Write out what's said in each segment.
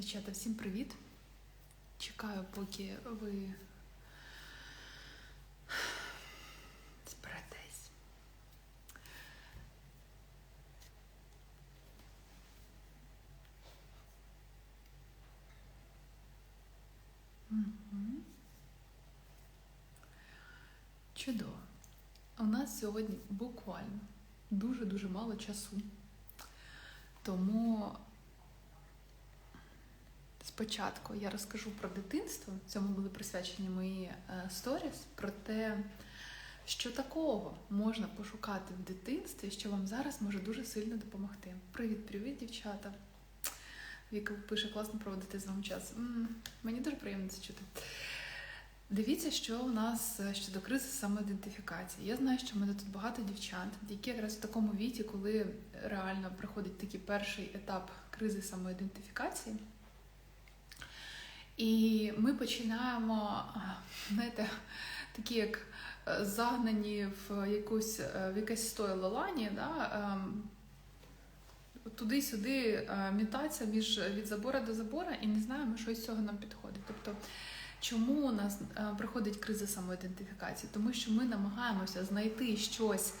Дівчата, всім привіт. Чекаю, поки ви зберетесь. Мгм. Чудово. У нас сьогодні буквально дуже-дуже мало часу. Тому спочатку я розкажу про дитинство. Цьому були присвячені мої е, сторіс, про те, що такого можна пошукати в дитинстві, що вам зараз може дуже сильно допомогти. Привіт-привіт, дівчата. Віка пише, класно проводити з вами час. М, Мені дуже приємно це чути. Дивіться, що у нас е, щодо кризи самоідентифікації. Я знаю, що в мене тут багато дівчат, які якраз в такому віці, коли реально приходить такий перший етап кризи самоідентифікації. І ми починаємо, знаєте, такі як е, загнані в якусь е, в якесь стойло лані, да, ем, туди-сюди е, мітатися між від забора до забора і не знаємо, що з цього нам підходить. Тобто, чому у нас приходить криза самоідентифікації? Тому що ми намагаємося знайти щось.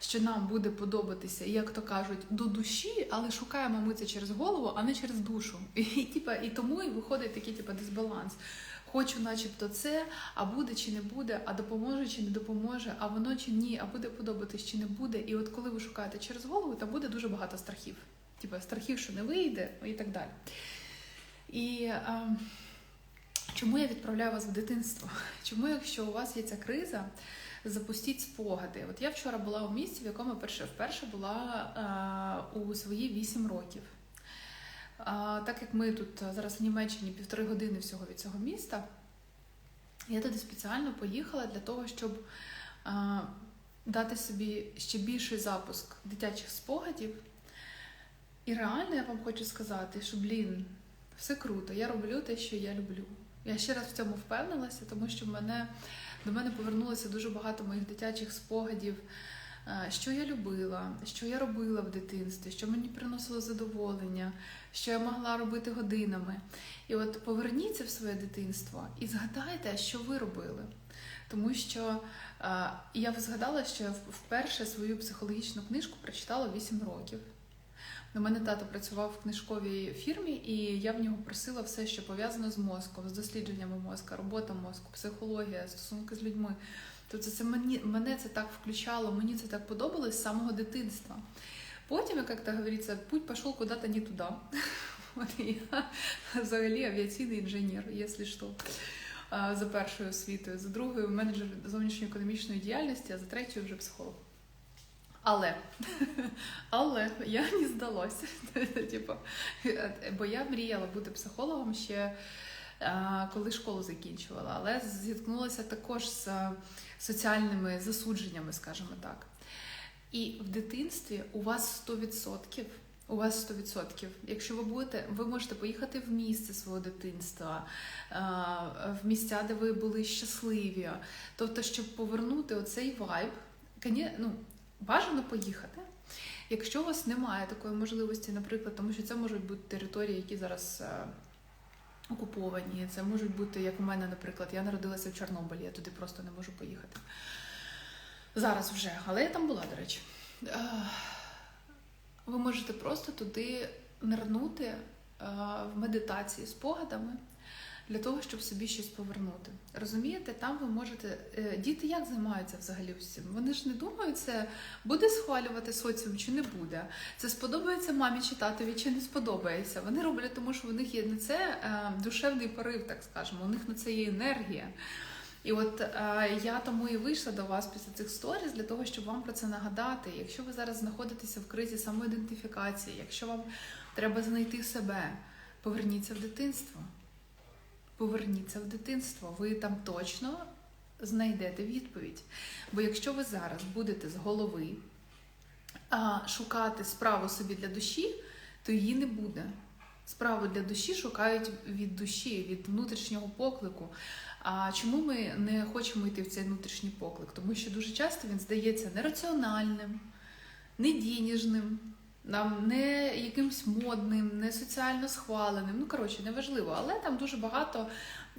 Що нам буде подобатися, як то кажуть, до душі, але шукаємо ми це через голову, а не через душу. І, типа, і тому і виходить такий типа, дисбаланс. Хочу, начебто, це, а буде чи не буде, а допоможе чи не допоможе, а воно чи ні, а буде подобатись чи не буде. І от коли ви шукаєте через голову, там буде дуже багато страхів. Типа страхів, що не вийде, і так далі. І а, чому я відправляю вас в дитинство? Чому, якщо у вас є ця криза, запустіть спогади? От я вчора була у місті, в якому перше вперше була а, у свої 8 років. Так як ми тут зараз в Німеччині півтори години всього від цього міста, я туди спеціально поїхала для того, щоб а, дати собі ще більший запуск дитячих спогадів. І реально я вам хочу сказати, що, блін, все круто, я роблю те, що я люблю. Я ще раз в цьому впевнилася, тому що в мене, до мене повернулося дуже багато моїх дитячих спогадів, е, що я любила, що я робила в дитинстві, що мені приносило задоволення, що я могла робити годинами. І от поверніться в своє дитинство і згадайте, що ви робили. Тому що е, я згадала, що я вперше свою психологічну книжку прочитала 8 років. У мене тато працював в книжковій фірмі, і я в нього просила все, що пов'язано з мозком, з дослідженнями мозка, робота мозку, психологія, стосунки з людьми. Тобто це мені, мене це так включало, мені це так подобалось з самого дитинства. Потім, як то говориться, путь пішов куди-то не туди. От я взагалі авіаційний інженер, якщо що. За першою освітою, за другою менеджер зовнішньоекономічної діяльності, а за третьою вже психолог. Але але я не здалася. Типу, бо я мріяла бути психологом ще коли школу закінчувала, але зіткнулася також з соціальними засудженнями, скажімо так. І в дитинстві у вас 100%. У вас 100%. Якщо ви будете, ви можете поїхати в місце свого дитинства, в місця, де ви були щасливі. Тобто, щоб повернути оцей вайб, ну, бажано поїхати. Якщо у вас немає такої можливості, наприклад, тому що це можуть бути території, які зараз е, окуповані, це можуть бути, як у мене, наприклад, я народилася в Чорнобилі, я туди просто не можу поїхати. Зараз вже, але я там була, до речі. Е, ви можете просто туди нирнути е, в медитації спогадами для того, щоб собі щось повернути. Розумієте, там ви можете. Діти як займаються взагалі всім? Вони ж не думають, це буде схвалювати соціум чи не буде. Це сподобається мамі чи татові, чи не сподобається. Вони роблять, тому що у них є на це душевний порив, так скажемо, у них на це є енергія. І от е, я тому і вийшла до вас після цих сторіз для того, щоб вам про це нагадати. Якщо ви зараз знаходитеся в кризі самоідентифікації, якщо вам треба знайти себе, поверніться в дитинство. Поверніться в дитинство, ви там точно знайдете відповідь. Бо якщо ви зараз будете з голови а, шукати справу собі для душі, то її не буде. Справу для душі шукають від душі, від внутрішнього поклику. А чому ми не хочемо йти в цей внутрішній поклик? Тому що дуже часто він здається нераціональним, недініжним, нам не якимсь модним, не соціально схваленим. Ну коротше, неважливо, але там дуже багато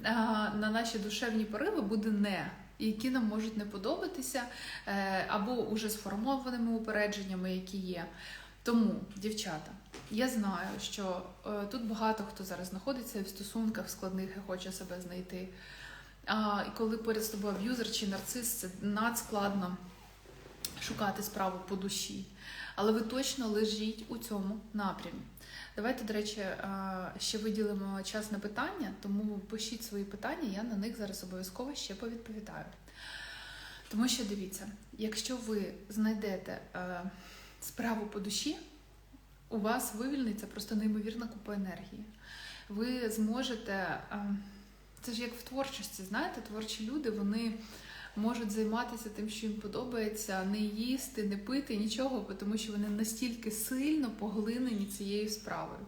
а, на наші душевні пориви буде не. Які нам можуть не подобатися, е, або уже сформованими упередженнями, які є. Тому, дівчата, я знаю, що е, тут багато хто зараз знаходиться в стосунках складних і хоче себе знайти. А, коли поряд з тобою аб'юзер чи нарцис, це надскладно шукати справу по душі. Але ви точно лежіть у цьому напрямі. Давайте, до речі, ще виділимо час на питання, тому пишіть свої питання, я на них зараз обов'язково ще повідповідаю. Тому що дивіться, якщо ви знайдете е, справу по душі, у вас вивільниться просто неймовірна купа енергії. Ви зможете, е, це ж як в творчості, знаєте, творчі люди вони можуть займатися тим, що їм подобається, не їсти, не пити, нічого, тому що вони настільки сильно поглинені цією справою.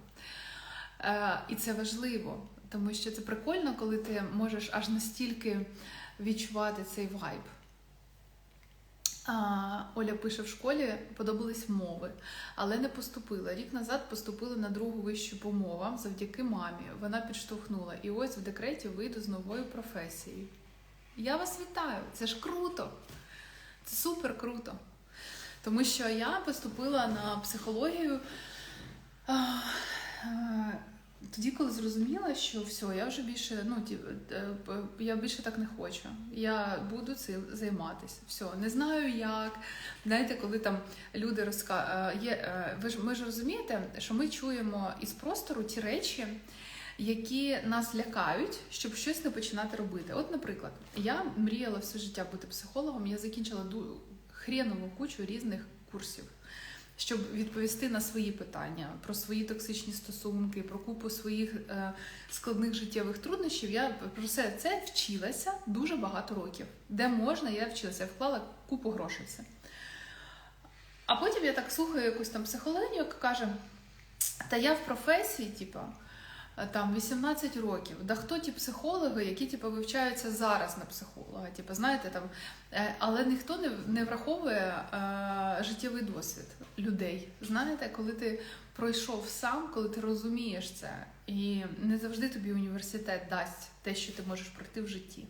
Е, І це важливо, тому що це прикольно, коли ти можеш аж настільки відчувати цей вайб. Оля пише в школі, подобались мови, але не поступила. Рік назад поступила на другу вищу по мовам завдяки мамі. Вона підштовхнула. І ось в декреті вийду з новою професією. Я вас вітаю! Це ж круто! Це супер круто. Тому що я поступила на психологію. тоді, коли зрозуміла, що все, я вже більше, ну ті, е, я більше так не хочу. Я буду цим займатися. Все, не знаю як. Знаєте, коли там люди розка... е, е, ви ж ми ж розумієте, що ми чуємо із простору ті речі, які нас лякають, щоб щось не починати робити. От, наприклад, я мріяла все життя бути психологом. Я закінчила ду- хренову кучу різних курсів щоб відповісти на свої питання про свої токсичні стосунки, про купу своїх е, складних життєвих труднощів. Я про все це вчилася дуже багато років. Де можна, я вчилася, я вклала купу грошей в це. А потім я так слухаю якусь там психологиню, яка каже: та я в професії, типа. Е, Там 18 років. Да хто ті психологи, які типу, вивчаються зараз на психолога? Типу, знаєте, там, е, але ніхто не, не враховує е, життєвий досвід людей. Знаєте, коли ти пройшов сам, коли ти розумієш це, і не завжди тобі університет дасть те, що ти можеш пройти в житті.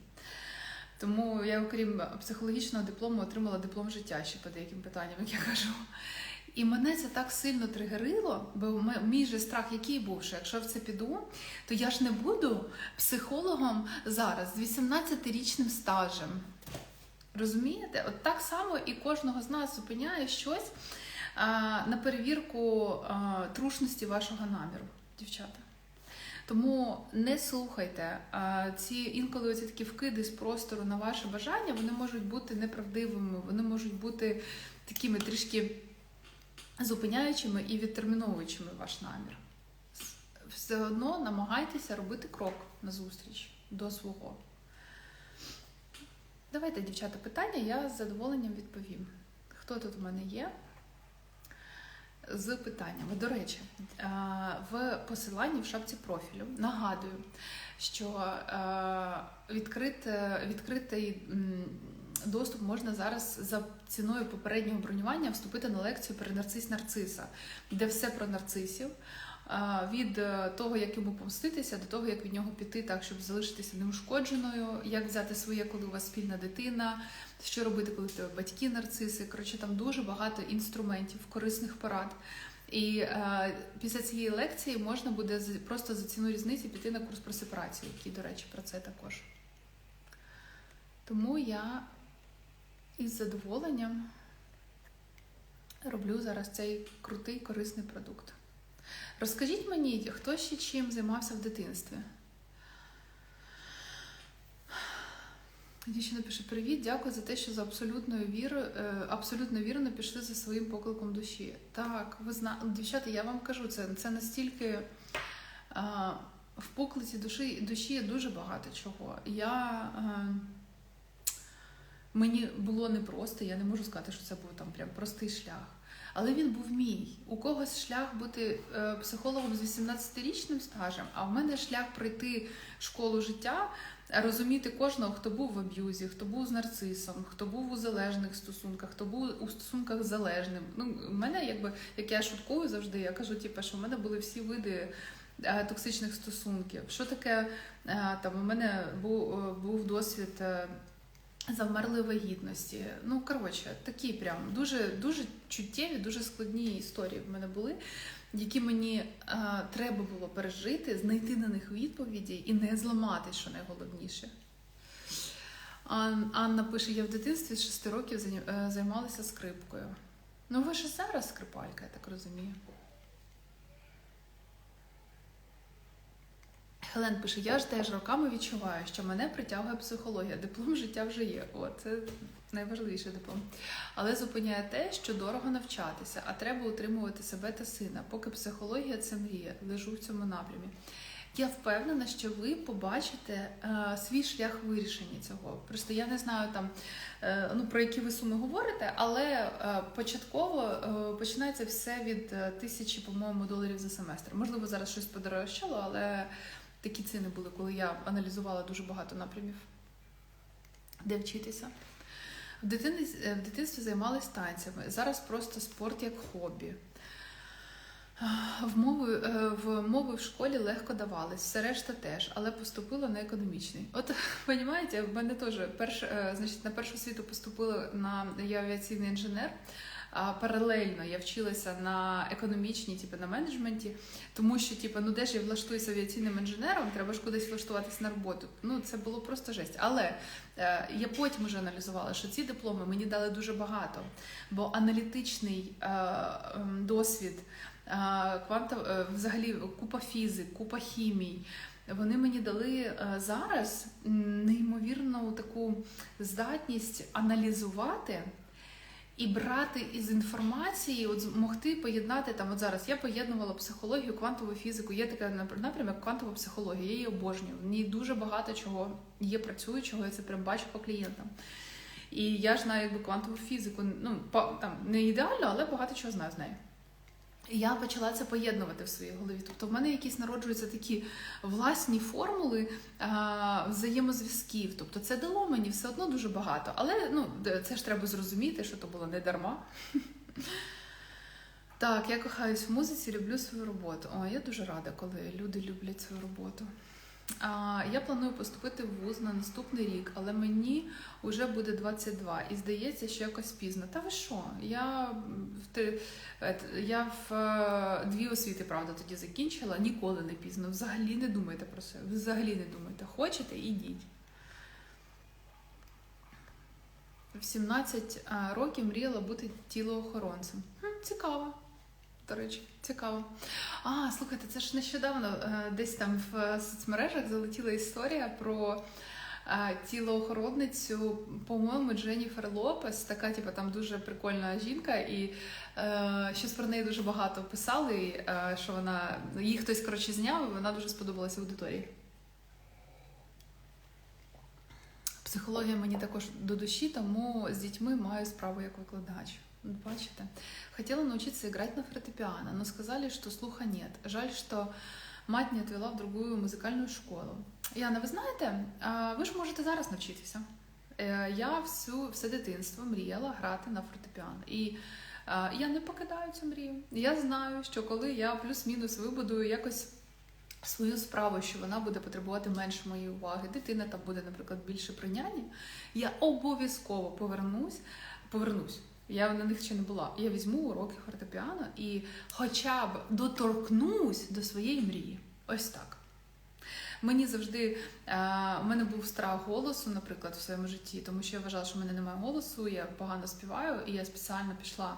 Тому я, окрім психологічного диплому, отримала диплом життя ще по деяким питанням, як я кажу. І мене це так сильно тригерило, бо мій же страх який був, що якщо в це піду, то я ж не буду психологом зараз з 18-річним стажем. Розумієте? От так само і кожного з нас зупиняє щось а, на перевірку а, трушності вашого наміру, дівчата. Тому не слухайте а, ці інколи оці такі вкиди з простору на ваше бажання, вони можуть бути неправдивими, вони можуть бути такими трішки зупиняючими і відтерміновуючими ваш намір. Все одно намагайтеся робити крок назустріч до свого. Давайте, дівчата, питання, я з задоволенням відповім. Хто тут в мене є? З питаннями. До речі, е, в посиланні в шапці профілю нагадую, що е, відкрит, відкритий доступ можна зараз за ціною попереднього бронювання вступити на лекцію про нарцис нарциса, де все про нарцисів. Від е, того, як йому помститися, до того, як від нього піти, так щоб залишитися неушкодженою, як взяти своє, коли у вас спільна дитина, що робити, коли тебе батьки нарциси. Коротше, там дуже багато інструментів, корисних порад. І е, після цієї лекції можна буде просто за ціну різниці піти на курс про сепарацію, який, до речі, про це також. Тому я із задоволенням роблю зараз цей крутий корисний продукт. Розкажіть мені, хто ще чим займався в дитинстві? Дівчина пише: Привіт, дякую за те, що за абсолютною вірою, е, абсолютно вірно пішли за своїм покликом душі. Так, ви знаєте, дівчата, я вам кажу, це, це настільки а, в поклиці душі, душі є дуже багато чого. Я, а, мені було непросто, я не можу сказати, що це був там прям простий шлях. Але він був мій. У когось шлях бути е, психологом з 18-річним стажем, а в мене шлях пройти школу життя розуміти кожного, хто був в аб'юзі, хто був з нарцисом, хто був у залежних стосунках, хто був у стосунках залежним. Ну, в мене, якби як я шуткую завжди, я кажу, типу, що в мене були всі види. е, Токсичних стосунків. Що таке е, там? У мене був, е, був досвід завмерлої вагітності. Ну, коротше, такі прям дуже, дуже чуттєві, дуже складні історії в мене були, які мені е, треба було пережити, знайти на них відповіді і не зламатись, що найголовніше. Анна пише: я в дитинстві з 6 років е, займалася скрипкою. Ну, ви ж зараз скрипалька, я так розумію. Хелен пише: я ж теж роками відчуваю, що мене притягує психологія. Диплом життя вже є. О, це найважливіший диплом. Але зупиняє те, що дорого навчатися, а треба утримувати себе та сина. Поки психологія це мрія, лежу в цьому напрямі. Я впевнена, що ви побачите е, свій шлях вирішення цього. Просто я не знаю там е, ну про які ви суми говорите, але е, початково е, починається все від е, тисячі, по-моєму, доларів за семестр. Можливо, зараз щось подорожчало, але такі ціни були, коли я аналізувала дуже багато напрямів, де вчитися. В дитинстві, в дитинстві займалась танцями. Зараз просто спорт як хобі. В мови, е, в мови в школі легко давались, все решта теж, але поступила на економічний. От розумієте, в мене теж перш, е, значить, на першу світу поступила на я авіаційний інженер. Паралельно я вчилася на економічній, типу на менеджменті, тому що, типу, ну де ж я влаштуюся авіаційним інженером, треба ж кудись влаштуватись на роботу. Ну це було просто жесть. Але е, я потім вже аналізувала, що ці дипломи мені дали дуже багато, бо аналітичний е, ем, досвід, е, кванта, е, взагалі купа фізик, купа хімій. Вони мені дали зараз неймовірну таку здатність аналізувати і брати із інформації, от змогти поєднати там. От зараз я поєднувала психологію, квантову фізику. Є така напрямок як квантова психологія. Я її обожнюю. В ній дуже багато чого є працюючого, я це прям бачу по клієнтам. І я ж знаю якби квантову фізику. Ну по, там не ідеально, але багато чого знаю з нею. Я почала це поєднувати в своїй голові. Тобто в мене якісь народжуються такі власні формули а, взаємозв'язків. Тобто це дало мені все одно дуже багато. Але ну, це ж треба зрозуміти, що то було не дарма. Так, я кохаюсь в музиці, люблю свою роботу. О, я дуже рада, коли люди люблять свою роботу. Я планую поступити в вуз на наступний рік, але мені вже буде 22 і здається, що якось пізно. Та ви що? Я в я в е, дві освіти, правда, тоді закінчила. Ніколи не пізно. Взагалі не думайте про це. Взагалі не думайте. Хочете, ідіть. В 17 років мріяла бути тілоохоронцем. Хм, цікаво. До речі, цікаво. А, слухайте, це ж нещодавно е, десь там в е, соцмережах залетіла історія про е, тілоохоронницю, по-моєму, Дженніфер Лопес, така, типу, там дуже прикольна жінка, і е, щось про неї дуже багато писали, е, що вона її хтось коротше зняв, і вона дуже сподобалася аудиторії. Психологія мені також до душі, тому з дітьми маю справу як викладач. Вот Бачите? Хотела научиться играть на фортепиано, но сказали, что слуха нет. Жаль, что мать не отвела в другую музикальну школу. Яна, ви знаєте, ви ж можете зараз навчитися. Е, Я всю все дитинство мріяла грати на фортепіано. І я не покидаю цю мрію. Я знаю, що коли я плюс-мінус вибудую якось свою справу, що вона буде потребувати менше моєї уваги, дитина там буде, наприклад, більше при я обов'язково повернусь, повернусь. Я на них ще не була. Я візьму уроки фортепіано і хоча б доторкнусь до своєї мрії. Ось так. Мені завжди е, у мене був страх голосу, наприклад, в своєму житті, тому що я вважала, що в мене немає голосу, я погано співаю, і я спеціально пішла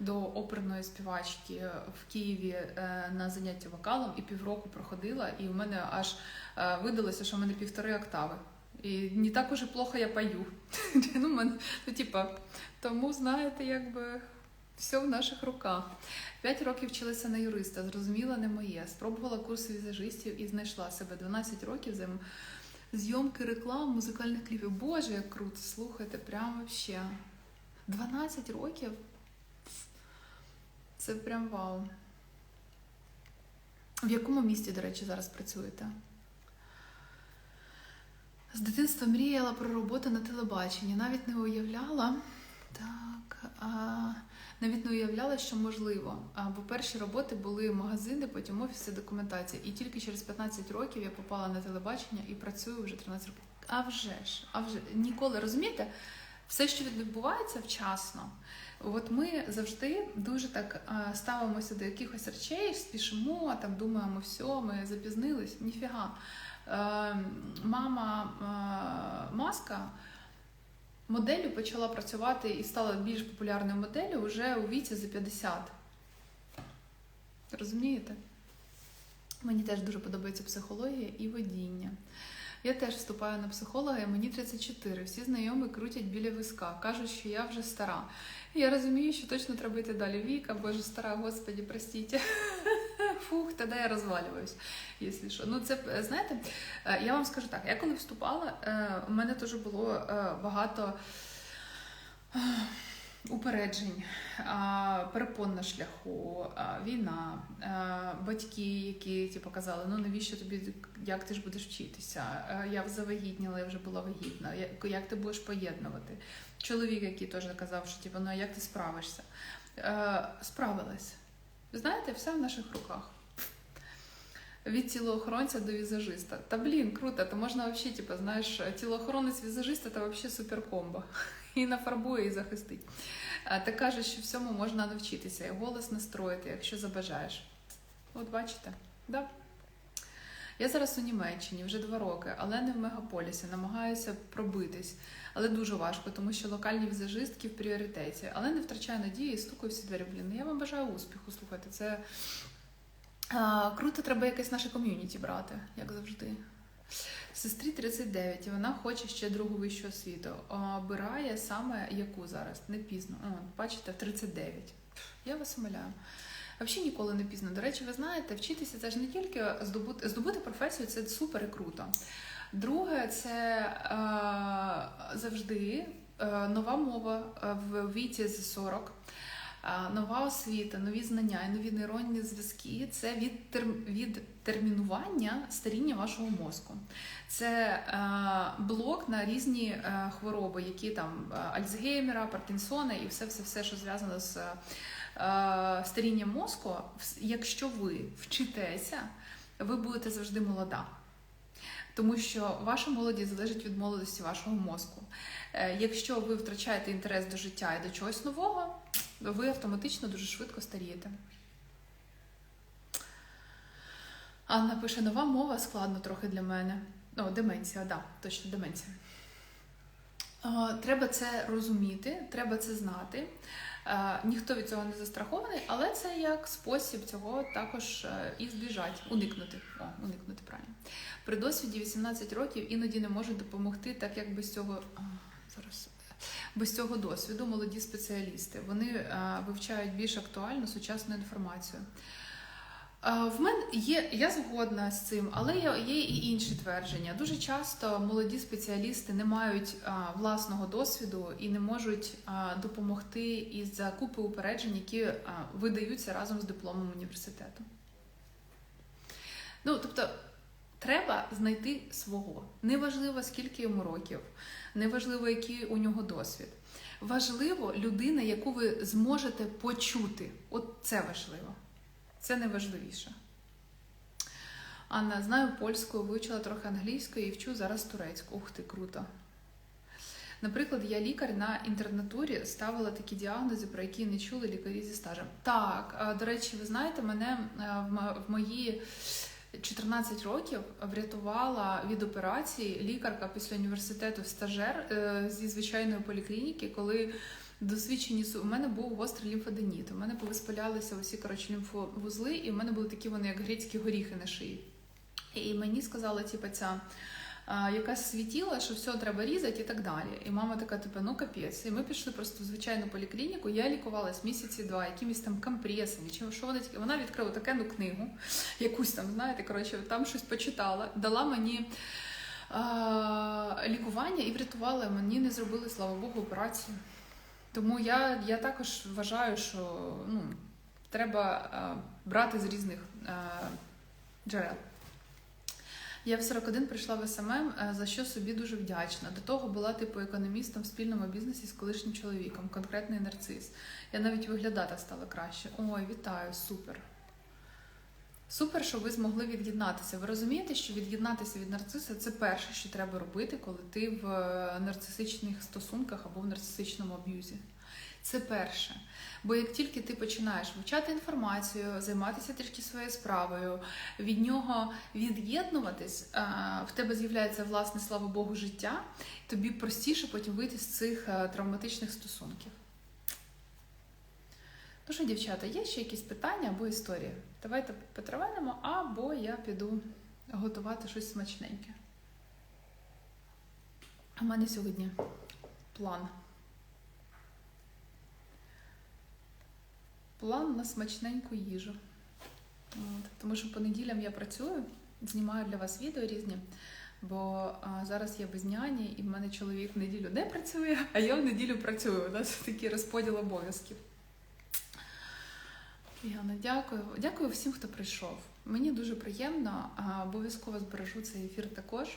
до оперної співачки в Києві е, на заняття вокалом і півроку проходила, і у мене аж е, видалося, що в мене півтори октави. І не так уже плохо я пою. ну, мен, ну, типа, тому, знаєте, якби все в наших руках. П'ять років вчилася на юриста, зрозуміла не моє. Спробувала курси візажистів і знайшла себе 12 років займ... зйомки реклам, музикальних кліпів. Боже, як круто, слухайте, прям вообще. 12 років. Це прям вау. В якому місті, до речі, зараз працюєте? З дитинства мріяла про роботу на телебаченні. Навіть не уявляла. Так. А, навіть не уявляла, що можливо. Бо перші роботи були магазини, потім офіси, документація. І тільки через 15 років я попала на телебачення і працюю вже 13 років. А вже ж, а вже ніколи розумієте, все, що відбувається вчасно. От ми завжди дуже так ставимося до якихось речей, спішимо, там думаємо, все, ми запізнились. Ніфіга. Е, мама е, Маска моделлю почала працювати і стала більш популярною моделлю вже у віці за 50. Розумієте? Мені теж дуже подобається психологія і водіння. Я теж вступаю на психолога, і мені 34. Всі знайомі крутять біля виска, кажуть, що я вже стара. Я розумію, що точно треба йти далі. Віка, боже, стара, господі, простіть. Фух, тоді я розвалююсь, якщо що. Ну, це знаєте, е, я вам скажу так: я коли вступала, е, у мене теж було е, багато упереджень, перепон на шляху, війна, батьки, які типу, казали, ну навіщо тобі, як ти ж будеш вчитися? Я завагітніла, я вже була вагітна, як ти будеш поєднувати? Чоловік, який теж казав, що типу, ну як ти справишся? Справилась. Знаєте, все в наших руках. Від тілоохоронця до візажиста. Та блін, круто, то можна взагалі, типу, знаєш, тілоохоронець візажиста це взагалі суперкомбо. І нафарбує, і захистить. Та каже, що всьому можна навчитися і голос настроїти, якщо забажаєш. От бачите? Да. Я зараз у Німеччині вже два роки, але не в мегаполісі. Намагаюся пробитись. Але дуже важко, тому що локальні візажистки в пріоритеті. Але не втрачаю надії і стукаю всі двері. Блін, я вам бажаю успіху. Слухайте, це а, круто, треба якесь наше ком'юніті брати, як завжди. Сестрі 39, і вона хоче ще другу вищу освіту. Обирає саме яку зараз? Не пізно. О, бачите, 39. Я вас умиляю. Взагалі ніколи не пізно. До речі, ви знаєте, вчитися це ж не тільки здобути здобути професію, це супер і круто. Друге, це е, завжди е, нова мова в віці з 40. Нова освіта, нові знання і нові нейронні зв'язки це від відтермінування старіння вашого мозку. Це блок на різні хвороби, які там Альцгеймера, Паркінсона і все, все, все, що зв'язано з старінням мозку. Якщо ви вчитеся, ви будете завжди молода. Тому що ваша молодість залежить від молодості вашого мозку. Е, якщо ви втрачаєте інтерес до життя і до чогось нового, ви автоматично дуже швидко старієте. Анна пише: нова мова складно трохи для мене. О, деменція, да, точно деменція. Треба це розуміти, треба це знати. Ніхто від цього не застрахований, але це як спосіб цього також е, і збіжати, уникнути. О, уникнути правильно. При досвіді 18 років іноді не можуть допомогти, так як без цього зараз без цього досвіду молоді спеціалісти. Вони е, вивчають більш актуальну сучасну інформацію. Е, в мене є, я згодна з цим, але є і інші твердження. Дуже часто молоді спеціалісти не мають е, власного досвіду і не можуть а, допомогти із за купи упереджень, які видаються разом з дипломом університету. Ну, тобто, треба знайти свого. Неважливо, скільки йому років, неважливо, який у нього досвід. Важливо людина, яку ви зможете почути. От це важливо. Це найважливіше. Анна, знаю польську, вивчила трохи англійської і вчу зараз турецьку. Ух ти, круто. Наприклад, я лікар на інтернатурі ставила такі діагнози, про які не чули лікарі зі стажем. Так, до речі, ви знаєте, мене в мої 14 років врятувала від операції лікарка після університету стажер е, зі звичайної поліклініки, коли досвідчені у мене був гострий лімфоденіт. У мене повиспалялися усі коротше, лімфовузли, і в мене були такі вони, як грецькі горіхи на шиї. І мені сказала, типу, ця якась світіла, що все треба різати і так далі. І мама така, типу, ну капець. І ми пішли просто в звичайну поліклініку. Я лікувалась місяці два, якимись там компресами. Чи що вона Вона відкрила таку книгу, якусь там, знаєте, коротше, там щось почитала, дала мені. Лікування і врятувала мені не зробили, слава Богу, операцію. Тому я я також вважаю, що ну, треба а, брати з різних а, джерел. Я в 41 прийшла в СММ, е, за що собі дуже вдячна. До того була типу економістом в спільному бізнесі з колишнім чоловіком, конкретний нарцис. Я навіть виглядати стала краще. Ой, вітаю, супер. Супер, що ви змогли від'єднатися. Ви розумієте, що від'єднатися від нарциса це перше, що треба робити, коли ти в е, нарцисичних стосунках або в нарцисичному аб'юзі. Це перше. Бо як тільки ти починаєш вивчати інформацію, займатися трішки своєю справою, від нього від'єднуватись, е, в тебе з'являється власне, слава Богу, життя, тобі простіше потім вийти з цих е, травматичних стосунків. Ну що, дівчата, є ще якісь питання або історії? Давайте потравенемо, або я піду готувати щось смачненьке. У мене сьогодні план. План на смачненьку їжу. От, тому що по неділям я працюю, знімаю для вас відео різні, бо а, зараз я без няні, і в мене чоловік в неділю не працює, а я в неділю працюю. У нас такий розподіл обов'язків. Яна, дякую. Дякую всім, хто прийшов. Мені дуже приємно. Обов'язково збережу цей ефір також.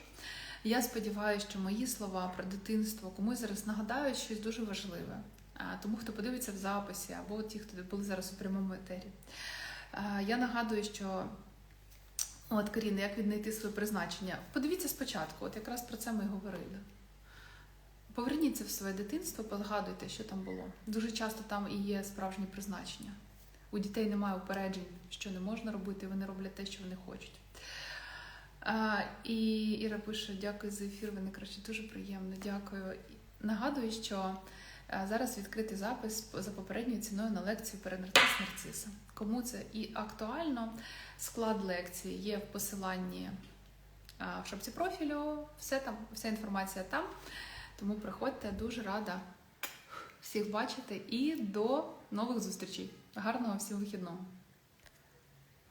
Я сподіваюся, що мої слова про дитинство комусь зараз нагадають щось дуже важливе. Тому хто подивиться в записі, або ті, хто були зараз у прямому етері. Я нагадую, що от Каріна, як віднайти своє призначення. Подивіться спочатку, от якраз про це ми і говорили. Поверніться в своє дитинство, позгадуйте, що там було. Дуже часто там і є справжнє призначення. У дітей немає упереджень, що не можна робити, вони роблять те, що вони хочуть. І Іра пише: дякую за ефір, ви найкраще, дуже приємно, дякую. Нагадую, що зараз відкритий запис за попередньою ціною на лекцію перед нарцис нарциса. Кому це і актуально, склад лекції є в посиланні в шапці профілю, все там, вся інформація там. Тому приходьте, дуже рада всіх бачити і до нових зустрічей. Гарного всім вихідного!